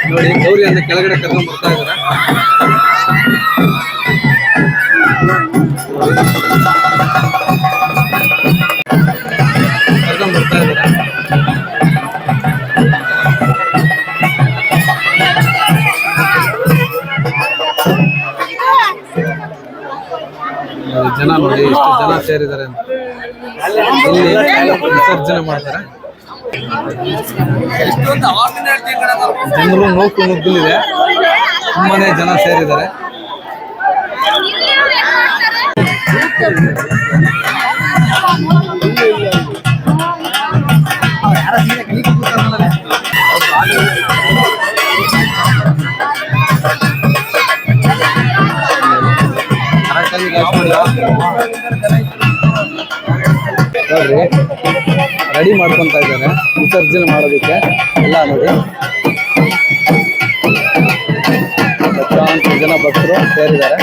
ನೋಡಿ ಗೌರಿಯನ್ನು ಕೆಳಗಡೆ ಕರ್ಕೊಂಡು ಬರ್ತಾ ಇದ್ದಾರೆ ಕರ್ಕೊಂಡು ಬರ್ತಾ ಜನ ನೋಡಿ ಎಷ್ಟು ಜನ ಸೇರಿದ್ದಾರೆ ಅಂತ. ಇಲ್ಲಿ ವಿಸರ್ಜನೆ ಮಾಡ್ತಾರೆ. ಜನರು ನೂಕು ನುಗ್ಗಲಿದೆ ತುಂಬಾನೇ ಜನ ಸೇರಿದ್ದಾರೆ. ಕರೆಕ್ಟಾಗಿ ನೋಡ್ರಿ ರೆಡಿ ಮಾಡ್ಕೊಂತ ಇದ್ದಾರೆ ವಿಸರ್ಜನೆ ಮಾಡೋದಕ್ಕೆ ಎಲ್ಲ ನೋಡಿ ಲಕ್ಷಾಂತರ ಜನ ಭಕ್ತರು ಸೇರಿದ್ದಾರೆ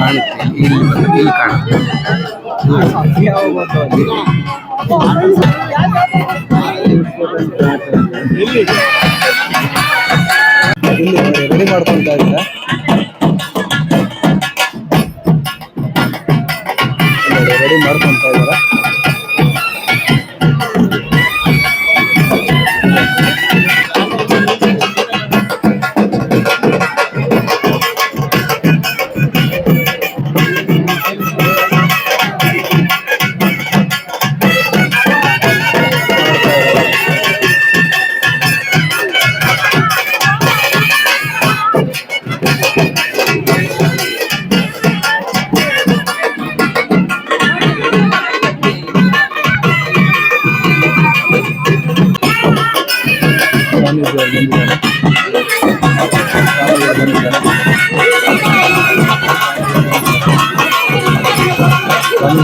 ಕಾಣುತ್ತೆ ಇಲ್ಲಿ ಇಲ್ಲಿ ಕಾಣುತ್ತೆ. ರೆಡಿ ಮಾಡ್ಕೊಂತ ಇದ್ದಾರೆ ರೆಡಿ ಮಾಡ್ಕೊಂತ ಇದ್ದಾರೆ.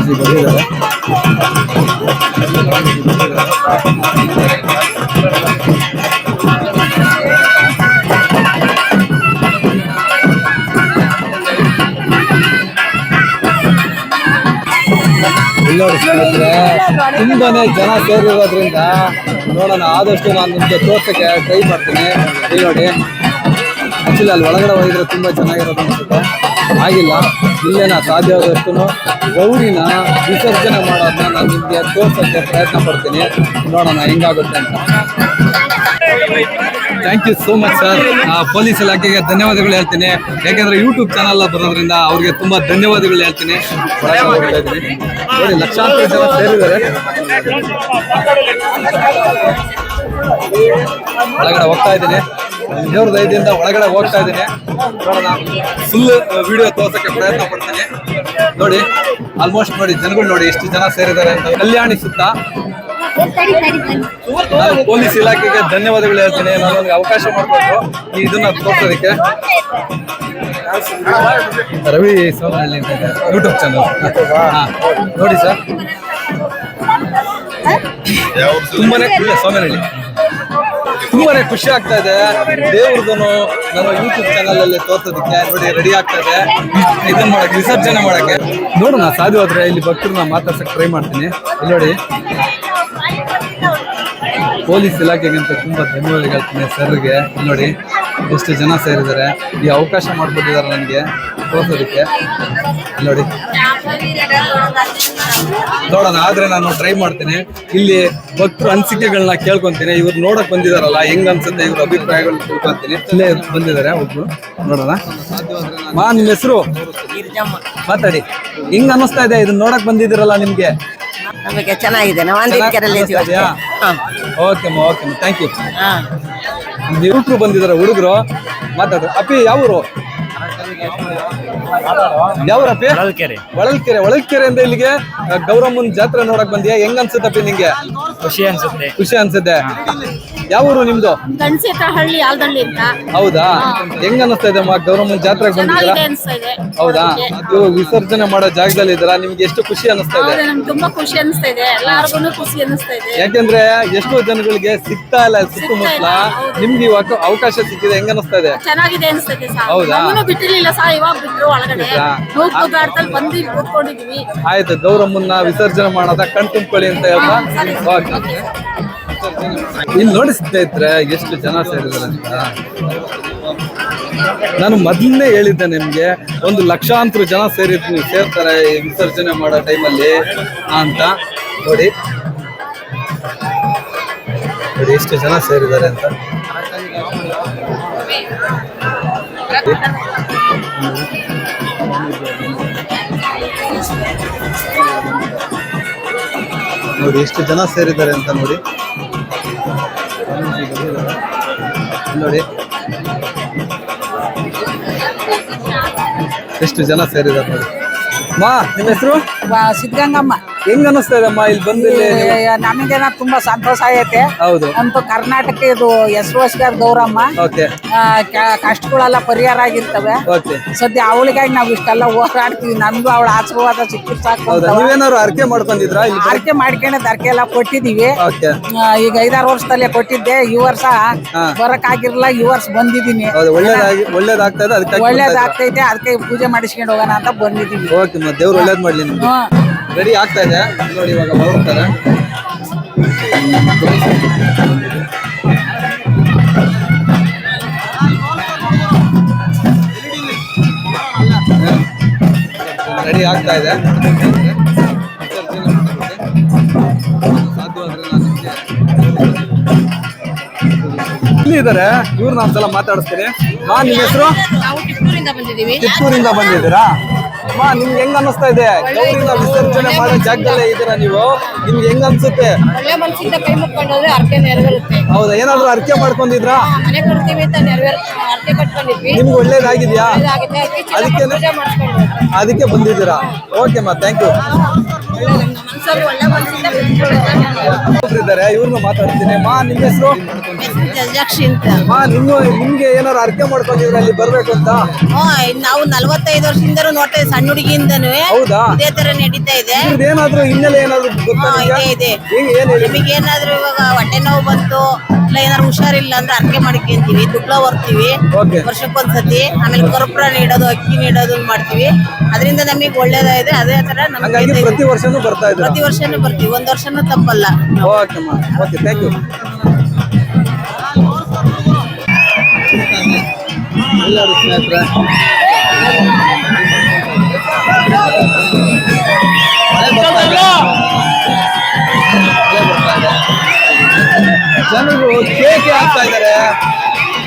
ಸ್ವಾಮೀಜಿ ಬಂದಿದ್ದಾರೆ ತುಂಬಾನೇ ಜನ ಸೇರಿರೋದ್ರಿಂದ ನೋಡೋಣ, ಆದಷ್ಟು ನಾನು ನಿಮಗೆ ತೋರ್ಸಕ್ಕೆ ಟ್ರೈ ಮಾಡ್ತೀನಿ. ಇಲ್ಲಿ ನೋಡಿ ಆಕ್ಚುಲಿ ಅಲ್ಲಿ ಒಳಗಡೆ ಹೋಗಿದ್ರೆ ತುಂಬಾ ಚೆನ್ನಾಗಿರೋದು ಅನ್ಸುತ್ತೆ. ಆಗಿಲ್ಲ. ಇಲ್ಲೇನ ಸಾಧ್ಯವಾದಷ್ಟು ಗೌರಿನ ವಿಸರ್ಜನೆ ಮಾಡೋದನ್ನ ನಾನು ನಿಮಗೆ ತೋರ್ಸೋಕ್ಕೆ ಪ್ರಯತ್ನ ಪಡ್ತೀನಿ. ನೋಡೋಣ, ಹೆಂಗಾಗುತ್ತೆ ಅಂತ. Thank you so much sir police ಇಲಾಖೆಗೆ ಧನ್ಯವಾದಗಳು ಹೇಳ್ತೀನಿ. ಯಾಕೆಂದ್ರೆ ಯೂಟ್ಯೂಬ್ ಚಾನಲ್ ಬರೋದ್ರಿಂದ ಅವ್ರಿಗೆ ತುಂಬಾ ಧನ್ಯವಾದಗಳು ಹೇಳ್ತೀನಿ. ನೋಡಿ, ಲಕ್ಷಾಂತರ ಜನ ಸೇರಿದ್ದಾರೆ. ಒಳಗಡೆ ಹೋಗ್ತಾ ಇದ್ದೀನಿ. ದೇವ್ರ ದಯದಿಂದ ಒಳಗಡೆ ಹೋಗ್ತಾ ಇದ್ದೀನಿ. ನೋಡೋಣ. ಫುಲ್ ವಿಡಿಯೋ ತೋರ್ಸಕ್ಕೆ ಪ್ರಯತ್ನ ಪಡ್ತೀನಿ. ನೋಡಿ ಆಲ್ಮೋಸ್ಟ್ ನೋಡಿ ಜನಗಳು ನೋಡಿ ಎಷ್ಟು ಜನ ಸೇರಿದ್ದಾರೆ ಅಂತ. ಕಲ್ಯಾಣಿ ಸುತ್ತ. ನಾನು ಪೊಲೀಸ್ ಇಲಾಖೆಗೆ ಧನ್ಯವಾದಗಳು ಹೇಳ್ತೀನಿ. ನನಗೆ ಅವಕಾಶ ಮಾಡಿಕೊಟ್ರು ಈ ಇದನ್ನ ತೋರ್ಸೋದಕ್ಕೆ. ರವಿ ಸೋಮನಹಳ್ಳಿ ಅಂತ ಯೂಟ್ಯೂಬ್ ಚಾನಲ್ ನೋಡಿ ಸರ್. ತುಂಬಾನೇ ಇಲ್ಲ ಸೋಮನಹಳ್ಳಿ ತುಂಬಾನೇ ಖುಷಿ ಆಗ್ತಾ ಇದೆ. ದೇವ್ರದನು ನಾನು ಯೂಟ್ಯೂಬ್ ಚಾನಲ್ ಅಲ್ಲಿ ತೋರ್ಸೋದಕ್ಕೆ ನೋಡಿ ರೆಡಿ ಆಗ್ತಾ ಇದೆ. ಇದನ್ನ ಮಾಡಕ್ಕೆ, ವಿಸರ್ಜನೆ ಮಾಡಕ್ಕೆ. ನೋಡೋಣ ಸಾಧ್ಯವಾದ್ರೆ ಇಲ್ಲಿ ಭಕ್ತರನ್ನ ಮಾತಾಡ್ಸಕ್ ಟ್ರೈ ಮಾಡ್ತೀನಿ. ಇಲ್ಲಿ ನೋಡಿ. ಪೊಲೀಸ್ ಇಲಾಖೆಗಿಂತ ತುಂಬಾ ಧನ್ಯವಾದಗಳು ಸರ್ಗೆ. ನೋಡಿ. ಎಷ್ಟು ಜನ ಸೇರಿದ್ದಾರೆ. ಈ ಅವಕಾಶ ಮಾಡಿಕೊಟ್ಟಿದ್ದಾರೆ ನನಗೆ ತೋರಿಸೋದಕ್ಕೆ. ನೋಡಿ. ನೋಡೋಣ ಆದರೆ ನಾನು ಟ್ರೈ ಮಾಡ್ತೀನಿ. ಇಲ್ಲಿ ಭಕ್ತರು ಅನಿಸಿಕೆಗಳನ್ನ ಕೇಳ್ಕೊತೀನಿ. ಇವ್ರು ನೋಡೋಕೆ ಬಂದಿದಾರಲ್ಲ ಹೆಂಗ್ ಅನ್ಸುತ್ತೆ ಇವ್ರ ಅಭಿಪ್ರಾಯಗಳು ತಿಳ್ಕೊತೀನಿ. ಇಲ್ಲೇ ಬಂದಿದ್ದಾರೆ ಒಬ್ರು. ನೋಡೋಣ. ಮಾ ನಿಮ್ಮ ಹೆಸರು? ಮಾತಾಡಿ. ಹಿಂಗ್ ಅನ್ನಿಸ್ತಾ ಇದೆ? ಇದನ್ನ ನೋಡೋಕೆ ಬಂದಿದ್ದೀರಲ್ಲ ನಿಮಗೆ? ನಮಗೆ ಚೆನ್ನಾಗಿದೆ. ನಾವು ಓಕೆ ಓಕೆ ಥ್ಯಾಂಕ್ ಯು ಹುಡುಗರು ಬಂದಿದ್ದಾರೆ ಹುಡುಗರು. ಮಾತಾಡ್ರು ಅಪ್ಪಿ ಯಾವ ಊರು? ಯಾವ ಅಪ್ಪಿ? ಹೊಳಲ್ಕೆರೆ ಹೊಳಲ್ಕೆರೆ ಅಂದ್ರೆ ಇಲ್ಲಿಗೆ ಗೌರಮ್ಮನ ಗೌರಮ್ಮನ್ ಜಾತ್ರೆ ನೋಡಕ್ ಬಂದಿಯಾ? ಹೆಂಗ್ ಅನ್ಸುತ್ತಪ್ಪಿ ನಿಂಗೆ? ಖುಷಿ ಅನ್ಸುತ್ತೆ. ಖುಷಿ ಅನ್ಸುತ್ತೆ. ಯಾವ ಊರು ನಿಮ್ದು? ಹಳ್ಳಿ ಆಲ್ದಳ್ಳಿ ಅಂತ. ಹೌದಾ? ಹೆಂಗ್ ಅನಿಸ್ತಾ ಇದೆ ಅಮ್ಮ ಜಾತ್ರೆ ಜಾತ್ರೆಗೆ ಬಂದಿದ್ದೀರಾ? ಅನ್ಸ್ತಾ ಇದೆ. ಹೌದಾ? ಅದು ವಿಸರ್ಜನೆ ಮಾಡೋ ಜಾಗದಲ್ಲಿ ಇದ್ದೀರಾ? ನಿಮ್ಗೆ ಎಷ್ಟು ಖುಷಿ ಅನಿಸ್ತಾ ಇದೆ? ನಮ್ಗೆ ತುಂಬಾ ಖುಷಿ ಅನಿಸ್ತಾ ಇದೆ. ಎಲ್ಲಾರ್ಗು ಖುಷಿ ಅನಿಸ್ತಾ ಇದೆ. ಯಾಕೆಂದ್ರೆ ಎಷ್ಟೋ ಜನಗಳಿಗೆ ಸಿಗ್ತಾ ಇಲ್ಲ ಸುತ್ತಮುತ್ತಲ ನಿಮ್ಗೆ ಇವಾಗ ಅವಕಾಶ ಸಿಕ್ಕಿದೆ ಹೆಂಗ್ ಅನಿಸ್ತಾ ಇದೆ? ಚೆನ್ನಾಗಿದೆ ಅನ್ಸ್ತದೆ ಸರ್. ಹೌದಾ? ನಮ್ಮನ್ನು ಬಿಟ್ಟಿರ್ಲಿಲ್ಲ ಸರ್ ಇವಾಗ ಬಿಟ್ರು ಒಳಗಡೆ. ಬಿಟ್ರಾ? ನೂಕು ಗಾಡ್ದಲ್ಲಿ ಬಂದು ಇಲ್ಲಿ ಕೂತ್ಕೊಂಡಿದೀವಿ. ಆಯ್ತು ಗೌರಮ್ಮನ್ನ ವಿಸರ್ಜನೆ ಮಾಡೋದ ಕಣ್ ತುಂಬ್ಕೊಳ್ಳಿ ಅಂತ ಹೇಳ್ತಾ ಓಕೆ. ಇಲ್ಲಿ ನೋಡಿ ಸ್ನೇಹಿತರೆ, ಎಷ್ಟು ಜನ ಸೇರಿದ್ದಾರೆ ಅಂತ. ನಾನು ಮೊದಲನೇ ಹೇಳಿದ್ದೆ ನಿಮ್ಗೆ, ಒಂದು ಲಕ್ಷಾಂತರ ಜನ ಸೇರಿ ಸೇರ್ತಾರೆ ಈ ವಿಸರ್ಜನೆ ಮಾಡೋ ಟೈಮಲ್ಲಿ ಅಂತ. ನೋಡಿ. ನೋಡಿ ಎಷ್ಟು ಜನ ಸೇರಿದ್ದಾರೆ ಅಂತ. ನೋಡಿ ಎಷ್ಟು ಜನ ಸೇರಿದ್ದಾರೆ ಅಂತ ನೋಡಿ. ನೋಡಿ. ಎಷ್ಟು ಜನ ಸೇರಿದ್ದಾರೆ ನೋಡಿ. ಮಾ ನಿಮ್ಮ ಹೆಸರು? ಸಿದ್ಧಗಂಗಮ್ಮ. ಹೆಂಗ್ ಅನ್ನಿಸ್ತಾ ಇದೆ ಅಮ್ಮ ಇಲ್ಲಿ ಬಂದು ಇಲ್ಲಿ ನೀವು- ತುಂಬಾ ಸಂತೋಷ ಐತೆ ಹೌದು. ಅಂತೂ ಕರ್ನಾಟಕ ಇದು ಹೆಸರುವಾಸಿಗಾರ ಗೌರಮ್ಮ. ಓಕೆ. ಆ, ಕ- ಕಷ್ಟಗಳೆಲ್ಲ ಪರಿಹಾರ ಆಗಿರ್ತವೆ. ಓಕೆ. ಸದ್ಯ ಅವಳಿಗಾಗಿ ನಾವು ಇಷ್ಟೆಲ್ಲ ಹೋರಾಡ್ತೀವಿ. ನಮ್ಗೂ ಅವಳ ಆಶೀರ್ವಾದ ಸಿಕ್ಕಿದ್ ಸಾಕು ಹೌದಾ? ಅಂತವ. ನೀವೇನಾದ್ರು ಅರ್ಕೆ ಮಾಡ್ಕೊಂಡಿದ್ರಾ ಇಲ್ಲಿ ಆರ್ಕೆ ಮಾಡ್ಕೊಂಡ್ ಅರ್ಕೆ ಎಲ್ಲ ಕೊಟ್ಟಿದೀವಿ ಓಕೆ. ಆ, ಈಗ ಐದಾರು ವರ್ಷದಲ್ಲೇ ಕೊಟ್ಟಿದ್ದೆ. ಈ ವರ್ಷ ಬರಕ್ ಆಗಿರ್ಲಿಲ್ಲ ಈ ವರ್ಷ ಬಂದಿದ್ದೀನಿ. ಹೌದು ಒಳ್ಳೇದಾಗಿ ಒಳ್ಳೇದಾಗ್ತಾ ಇದೆ ಅದಕ್ಕೆ ಒಳ್ಳೇದಾಗ್ತೈತೆ ಅದಕ್ಕೆ ಪೂಜೆ ಮಾಡಿಸ್ಕೊಂಡು ಹೋಗೋಣ ಅಂತ ಬಂದಿದ್ದೀವಿ. ಓಕೆ ಮತ್ತೆ ದೇವ್ರು ಒಳ್ಳೇದ್ ಮಾಡ್ಲಿ ನಿಮ್ಗೆ. ರೆಡಿ ಆಗ್ತಾ ಇದೆ. ನೋಡಿ ಇವಾಗ ಹೊರಡ್ತಾರೆ ರೆಡಿ ಆಗ್ತಾ ಇದೆ. ಇಲ್ಲಿ ಇದಾರೆ ಇವ್ರನ್ನ ಒಂದ್ಸಲ ಮಾತಾಡಿಸ್ತೀನಿ. ಹಾ ನಿಮ್ಮ ಹೆಸರು? ಕಿತ್ತೂರಿಂದ ಬಂದಿದ್ದೀರಾ? ಅಮ್ಮ ನಿಮ್ಗೆ ಹೆಂಗ್ ಅನ್ನಿಸ್ತಾ ಇದೆ? ಗೌರಿನ ವಿಸರ್ಜನೆ ಮಾಡೋ ಜಾಗದಲ್ಲೇ ಇದ್ದೀರಾ ನೀವು? ನಿಮ್ಗೆ ಹೆಂಗ್ ಅನ್ಸುತ್ತೆ? ಒಳ್ಳೆ ಮನಸ್ಸಿಂದ ಕೈ ಮುಕ್ಕೊಂಡೋದ್ರೆ ಅರ್ಕೆ ನೆರವೇರುತ್ತೆ. ಹೌದಾ? ಏನಾದ್ರು ಅರ್ಕೆ ಮಾಡ್ಕೊಂಡಿದ್ರಾ? ಮನೆ ಕೊಡ್ತೀವಿ ಅಂತ ನೆರವೇರ್ ಅರ್ಕೆ ಕಟ್ಕೊಂಡಿದ್ವಿ. ನಿಮ್ಗೆ ಒಳ್ಳೇದಾಗಿದ್ಯಾ? ಅದಕ್ಕೆ ಅದಕ್ಕೆ ಬಂದಿದ್ದೀರಾ? ಓಕೆ ಮಾ ಥ್ಯಾಂಕ್ ಯು ಇದ್ದಾರೆ ಇವ್ರನ್ನ ಮಾತಾಡ್ತೀನಿ. ಮಾ ನಿಮ್ಮ ಹೆಸರು? ಜಲಜಾಕ್ಷಿ ಅಂತ ಮಾ ನಿಮ್ಮ ನಿಮ್ಗೆ ಏನಾದ್ರು ಅರ್ಕೆ ಮಾಡ್ಕೊಂಡಿದ್ರ ಅಲ್ಲಿ ಬರ್ಬೇಕು ಅಂತ? ನಾವು ನಲವತ್ತೈದು ವರ್ಷದಿಂದ ನೋಡ್ತಾ ಇದ್ದೀವಿ ಸಣ್ಣ ಹುಡುಗಿಯಿಂದನೂ. ಹೌದಾ? ಇದೇ ತರ ನಡೀತಾ ಇದೆ. ಏನಾದ್ರು ಹಿನ್ನೆಲೆ ಏನಾದ್ರು ನಿಮ್ಗೆ? ಇದೆ, ಇದೆ. ಏನ್ ಏನಾದ್ರು ಇವಾಗ ಹೊಟ್ಟೆ ನೋವು ಬಂತು? ಇಲ್ಲ ಏನಾರು ಹುಷಾರಿಲ್ಲ ಅಂದ್ರೆ ಅರ್ಕೆ ಮಾಡ್ಕೊಂತೀವಿ ದುಗ್ಲ ಹೊರ್ತೀವಿ ವರ್ಷಕ್ಕೆ ವರ್ಷಕ್ಕೊಂದ್ಸತಿ ಆಮೇಲೆ ಕರ್ಪೂರ ನೀಡೋದು ಅಕ್ಕಿ ನೀಡೋದು ಮಾಡ್ತೀವಿ. ಅದರಿಂದ ನಮಗೆ ಒಳ್ಳೇದಾಗಿದೆ ಅದೇ ತರ ಹಂಗಾಗಿ ನಮಗೆ ಪ್ರತಿ ವರ್ಷನೂ ಬರ್ತಾ ಇದೆ ಪ್ರತಿ ವರ್ಷನೂ ಬರ್ತೀವಿ ಒಂದ್ ವರ್ಷನೂ ತಪ್ಪಲ್ಲ ಓಕೆ ಮಾ. ಓಕೆ ಥ್ಯಾಂಕ್ ಯು ಎಲ್ಲರೂ ಸ್ನೇಹಿತರೆ. ಜನರು ಕೇಕೆ ಹಾಕ್ತಾ ಇದ್ದಾರೆ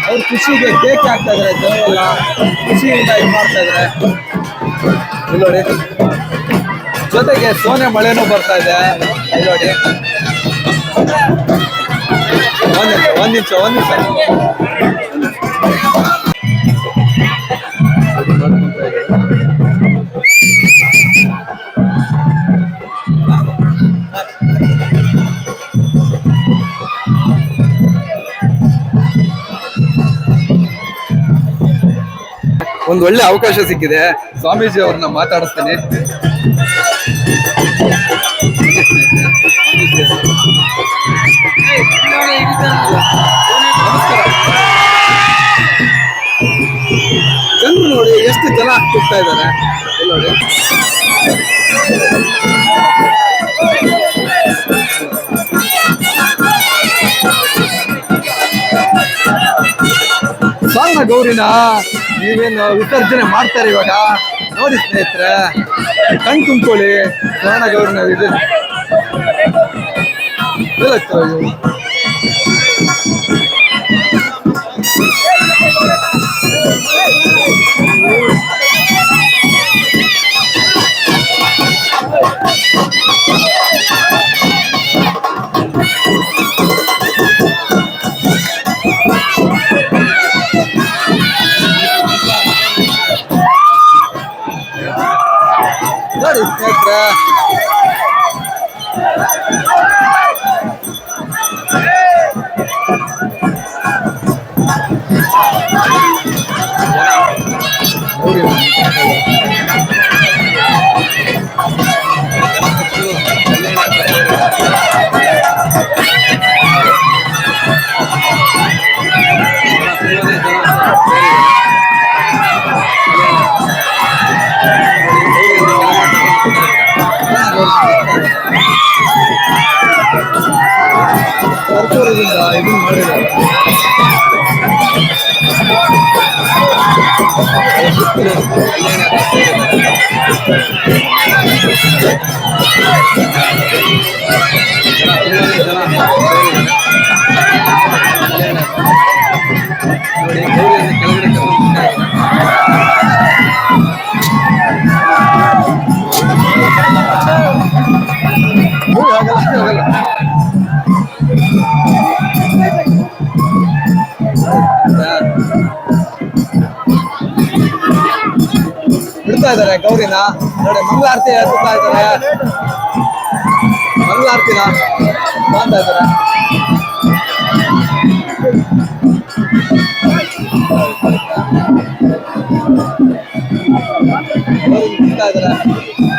ಅವ್ರ ಖುಷಿಗೆ ಕೇಕೆ ಹಾಕ್ತಾ ಇದ್ದಾರೆ ಜನರೆಲ್ಲ ಖುಷಿಯಿಂದ ಇದು ಮಾಡ್ತಾ ಇದ್ದಾರೆ ಇಲ್ಲಿ ನೋಡಿ. ಜೊತೆಗೆ ಸೋನೆ ಮಳೆನೂ ಬರ್ತಾ ಇದೆ. ಇಲ್ಲಿ ನೋಡಿ. ಒಂದ್ ನಿಮಿಷ ಒಂದ್ ನಿಮಿಷ ಒಂದ್ ನಿಮಿಷ. ಒಂದು ಒಳ್ಳೆ ಅವಕಾಶ ಸಿಕ್ಕಿದೆ. ಸ್ವಾಮೀಜಿ ಅವ್ರನ್ನ ಮಾತಾಡಿಸ್ತೇನೆ. ಜನರು ನೋಡಿ ಎಷ್ಟು ಜನ ಆಗ್ತಿರ್ತಾ ಇದ್ದಾರೆ. ನೋಡಿ. ಸಾಂಗ ಗೌರಿನ ನೀವೇನು ವಿಸರ್ಜನೆ ಮಾಡ್ತಾರೆ ಇವಾಗ? ನೋಡಿ ಸ್ನೇಹಿತರೆ ಕಣ್ ತುಂಬ್ಕೊಳ್ಳಿ. ಸ್ವರ್ಣ ಗೌರಿನ ವಿಸರ್ಜನೆ ಏನಾಗ್ತವೆ ಇವು? ನೋಡಿ ಸ್ನೇಹಿತರೆ よろしくお願いします。ಬಿಡ್ತಾ ಇದಾರೆ ಗೌರಿನ. ನೋಡಿ ಮಂಗಳಾರತಿ ಹೇಳ್ತಾ ಇದಾರೆ ಮಂಗಳಾರತಿನ ಮಾಡ್ತಾ ಇದಾರೆ ಗೌರಿ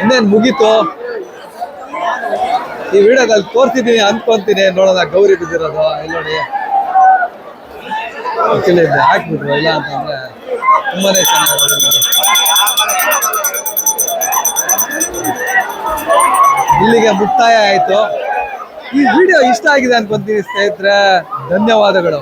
ಇನ್ನೇನ್ ಮುಗೀತು? ಈ ವಿಡಿಯೋದಲ್ಲಿ ತೋರ್ತಿದ್ದೀನಿ ಅನ್ಕೊಂತೀನಿ, ನೋಡೋಣ ಗೌರಿ ಬಿದ್ದಿರೋದು, ಇಲ್ಲಿ ನೋಡಿ. ಹಾಕ್ಬಿಟ್ರು, ಇಲ್ಲ ಅಂತಂದ್ರೆ ತುಂಬಾನೇ ಚೆನ್ನಾಗಿ ಇಲ್ಲಿಗೆ ಮುಕ್ತಾಯ ಆಯಿತು. ಈ ವಿಡಿಯೋ ಇಷ್ಟ ಆಗಿದೆ ಅನ್ಕೊಂತೀನಿ ಸ್ನೇಹಿತರೆ. ಧನ್ಯವಾದಗಳು.